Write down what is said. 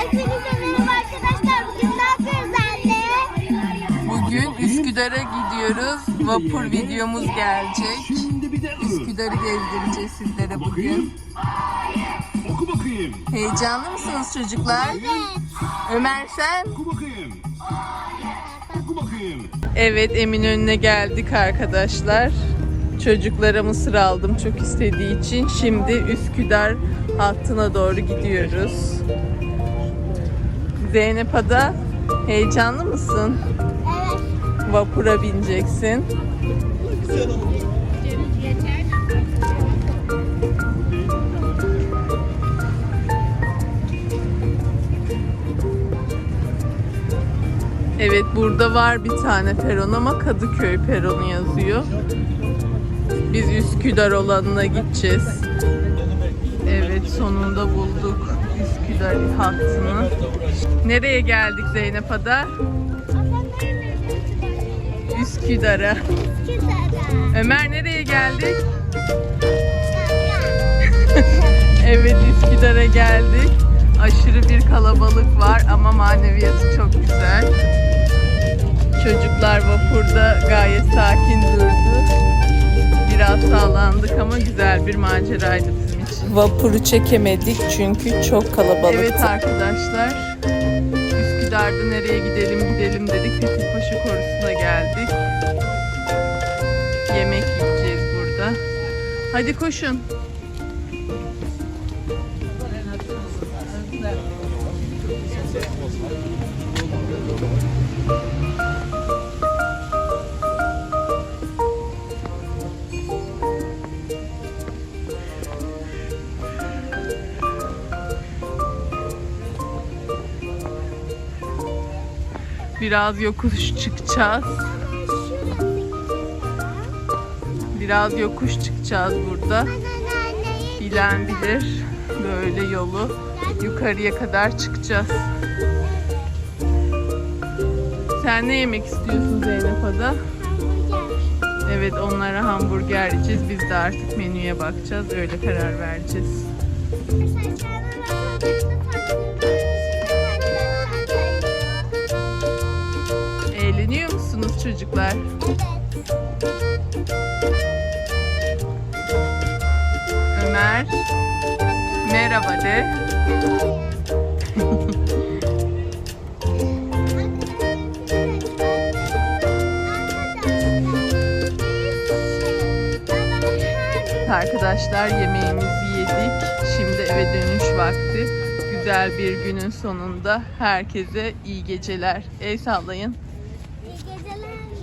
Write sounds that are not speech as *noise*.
Hepinize merhaba arkadaşlar. Bugün ne yapıyoruz anne? Bugün Üsküdar'a gidiyoruz. Vapur videomuz gelecek. Üsküdar'ı gezdireceğiz sizlere bugün. Oku bakayım. Heyecanlı mısınız çocuklar? Ömer sen? Oku bakayım. Oku bakayım. Evet Eminönü'ne geldik arkadaşlar. Çocuklara mısır aldım çok istediği için. Şimdi Üsküdar hattına doğru gidiyoruz. Zeynep Ada heyecanlı mısın? Evet. Vapura bineceksin. Evet burada var bir tane peron ama Kadıköy peronu yazıyor. Biz Üsküdar olanına gideceğiz. Evet sonunda bulduk Üsküdar hattını. Nereye geldik Zeynep Ada? Üsküdar'a. Ömer nereye geldik? *laughs* Evet Üsküdar'a geldik. Aşırı bir kalabalık var ama maneviyatı çok güzel. Çocuklar vapurda gayet sakin durdu. Biraz sağlandık ama güzel bir maceraydı bizim. Vapuru çekemedik çünkü çok kalabalıktı. Evet arkadaşlar. Üsküdar'da nereye gidelim gidelim dedik. Fethipaşa Korusu'na geldik. Yemek yiyeceğiz burada. Hadi koşun. Biraz yokuş çıkacağız. Biraz yokuş çıkacağız burada. Bilen bilir böyle yolu yukarıya kadar çıkacağız. Sen ne yemek istiyorsun Zeynep Ada? Evet onlara hamburger yiyeceğiz. Biz de artık menüye bakacağız. Öyle karar vereceğiz. Eğleniyor musunuz çocuklar? Ömer merhaba de. *laughs* Arkadaşlar yemeğimizi yedik. Şimdi eve dönüş vakti. Güzel bir günün sonunda herkese iyi geceler. El sallayın geceler.